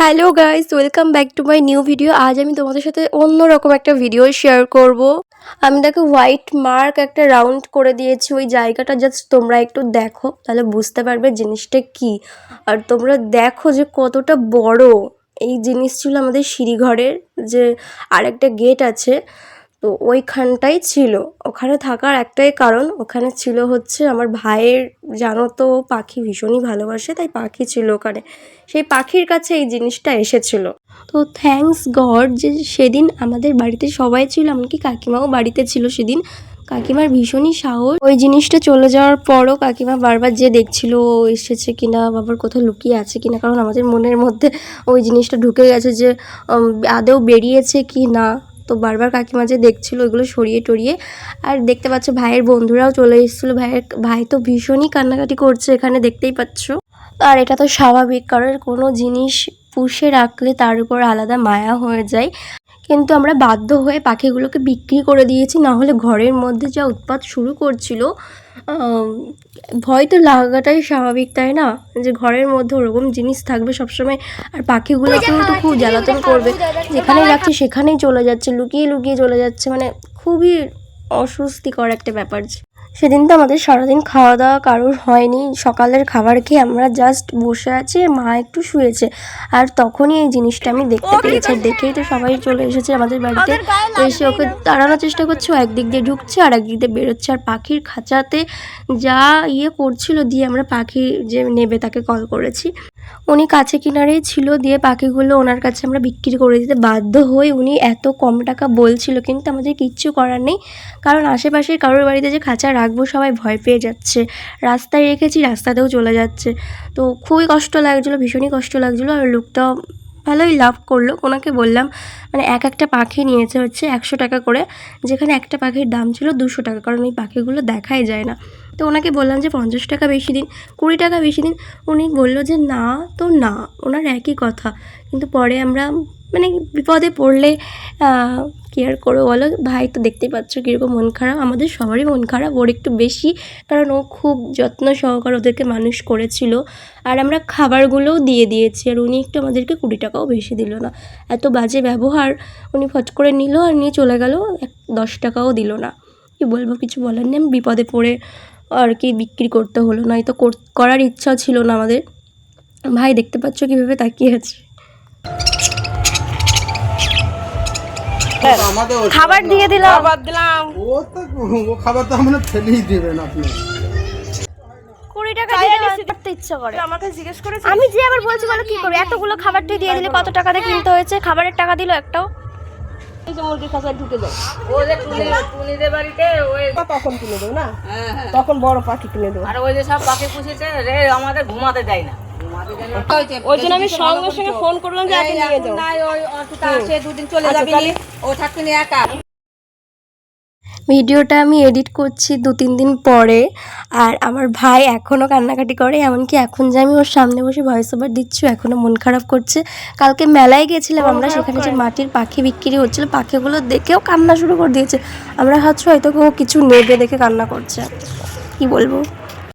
Hello guys welcome back to my new video আজ আমি তোমাদের সাথে অন্যরকম একটা ভিডিও শেয়ার করব। আমি দেখো হোয়াইট মার্ক একটা রাউন্ড করে দিয়েছি। ওই জায়গাটা জাস্ট তোমরা একটু দেখো, তাহলে বুঝতে পারবে জিনিসটা কি। আর তোমরা দেখো যে কতটা বড়। এই জিনিস ছিল আমাদের সিঁড়িঘরের যে আরেকটা গেট আছে। তো ওইখানটাই ছিল। ওখানে থাকার একটাই কারণ ওখানে ছিল হচ্ছে আমার ভাইয়ের জানো তো পাখি ভীষণই ভালোবাসে তাই পাখি ছিল ওখানে। সেই পাখির কাছে এই জিনিসটা এসেছিল। তো থ্যাঙ্কস গড যে সেদিন আমাদের বাড়িতে সবাই ছিল এমনকি কাকিমাও বাড়িতে ছিল সেদিন। কাকিমার ভীষণই সাহস। ওই জিনিসটা চলে যাওয়ার পরও কাকিমা বারবার যে দেখছিল ও এসেছে কিনা বাবার কোথাও লুকিয়ে আছে কিনা কারণ আমাদের মনের মধ্যে ওই জিনিসটা ঢুকে গেছে যে উম, আদৌ বেরিয়েছে কি না তো বারবার কাকিমা যে দেখছিল ওইগুলো সরিয়ে টরিয়ে, আর দেখতে পাচ্ছ ভাইয়ের বন্ধুরাও চলে এসেছিল। ভাইয়ের ভাই তো ভীষণই কান্নাকাটি করছে এখানে, দেখতেই পাচ্ছ। আর এটা তো স্বাভাবিক কারণ কোনো জিনিস পুষে রাখলে তার উপর আলাদা মায়া হয়ে যায়। কিন্তু আমরা বাধ্য হয়ে পাখিগুলোকে বিক্রি করে দিয়েছি না হলে ঘরের মধ্যে যা উৎপাত শুরু করছিল ভয় তো লাগাটাই স্বাভাবিক তাই না? যে ঘরের মধ্যে ওরকম জিনিস থাকবে সবসময় আর পাখিগুলো কিন্তু খুব জ্বালাতন করবে। যেখানেই রাখছে সেখানেই চলে যাচ্ছে লুকিয়ে লুকিয়ে চলে যাচ্ছে মানে খুবই অস্বস্তিকর একটা ব্যাপার। সেদিন তো আমাদের সারাদিন খাওয়া দাওয়া কারোর হয়নি। সকালের খাবার খেয়ে আমরা জাস্ট বসে আছি মা একটু শুয়েছে। আর তখনই এই জিনিসটা আমি দেখতে পেয়েছি। দেখেই তো সবাই চলে এসেছে আমাদের বাড়িতে। এসে ওকে তাড়ানোর চেষ্টা করছে ও একদিক দিয়ে ঢুকছে আর একদিক দিয়ে বেরোচ্ছে। আর পাখির খাঁচাতে যা ইয়ে করছিল দিয়ে আমরা পাখি যে নেবে তাকে কল করেছি। উনি কাছে কিনারেই ছিল, দিয়ে পাখিগুলো ওনার কাছে আমরা বিক্রি করে দিতে বাধ্য হয়ে উনি এত কম টাকা বলছিল, কিন্তু আমাদের কিচ্ছু করার নেই। কারণ আশেপাশের কারোর বাড়িতে যে খাঁচা রাখব, সবাই ভয় পেয়ে যাচ্ছে। রাস্তায় রেখেছি, রাস্তাতেও চলে যাচ্ছে। তো খুবই কষ্ট লাগছিল, ভীষণই কষ্ট লাগছিল, আর লোকটা ভালোই লাভ করল। ওনাকে বললাম মানে এক একটা পাখি নিয়েছে হচ্ছে একশো টাকা করে, যেখানে একটা পাখির দাম ছিল দুশো টাকা। কারণ এই পাখিগুলো দেখাই যায় না। তো ওনাকে বললাম যে পঞ্চাশ টাকা বেশি দিন, কুড়ি টাকা বেশি দিন। উনি বলল যে না তো না, ওনার একই কথা। কিন্তু পরে আমরা মানে বিপদে পড়লে কি আর করব বলো? ভাই তো দেখতেই পাচ্ছ কীরকম মন খারাপ। আমাদের সবারই মন খারাপ, ওর একটু বেশি। কারণ ও খুব যত্ন সহকারে ওদেরকে মানুষ করেছিল। আর আমরা খাবারগুলোও দিয়ে দিয়েছি। আর উনি একটু আমাদেরকে কুড়ি টাকাও বেশি দিল না। এত বাজে ব্যবহার উনি ফট করে নিল আর নিয়ে চলে গেল। এক দশ টাকাও দিল না। কি বলব, কিছু বলার নেই। আমি বিপদে পড়ে আর কি বিক্রি করতে হলো নয়তো কর- করার ইচ্ছা ছিল না আমাদের। ভাই দেখতে পাচ্ছ কীভাবে তাকিয়ে আছে? খাবার দিয়ে দিলাম। খাবার দিলাম। ও তো ও খাবার তো আমরা ফেলেই দেবেন আপনি। কুড়ি টাকা দিয়ে করতে ইচ্ছা করে। আমাকে জিজ্ঞেস করেছে আমি যে আবার বলছি বলো কি করব? এতগুলো খাবার তুই দিয়ে দিলে কত টাকা দিয়ে কিনতে হয়েছে? খাবারের টাকা দিল একটাও। মুরগির খাঁচায় ঢুকে যায়। ও যে টুনিদের বাড়িতে ওই তখন কিনে দেবো না? তখন বড় পাখি কিনে দেবো। আর ওই যে সব পাখি পুষেছে রে আমাদের ঘুমাতে দেয় না। ওই জন্য আমি সঙ্গে সঙ্গে ফোন করলাম যে আপনি নিয়ে যাও। ওই দুদিন চলে যাবে ও থাকবি একা। ভিডিওটা আমি এডিট করছি দু তিন দিন পরে আর আমার ভাই এখনও কান্নাকাটি করে এমনকি এখন যে আমি ওর সামনে বসে ভয়েস ওভার দিচ্ছি এখনও মন খারাপ করছে। কালকে মেলায় গেছিলাম আমরা সেখানে যে মাটির পাখি বিক্রি হচ্ছিল পাখিগুলো দেখেও কান্না শুরু করে দিয়েছে। আমরা ভাবছি হয়তো কেউ কিছু নেবে দেখে কান্না করছে। কি বলব?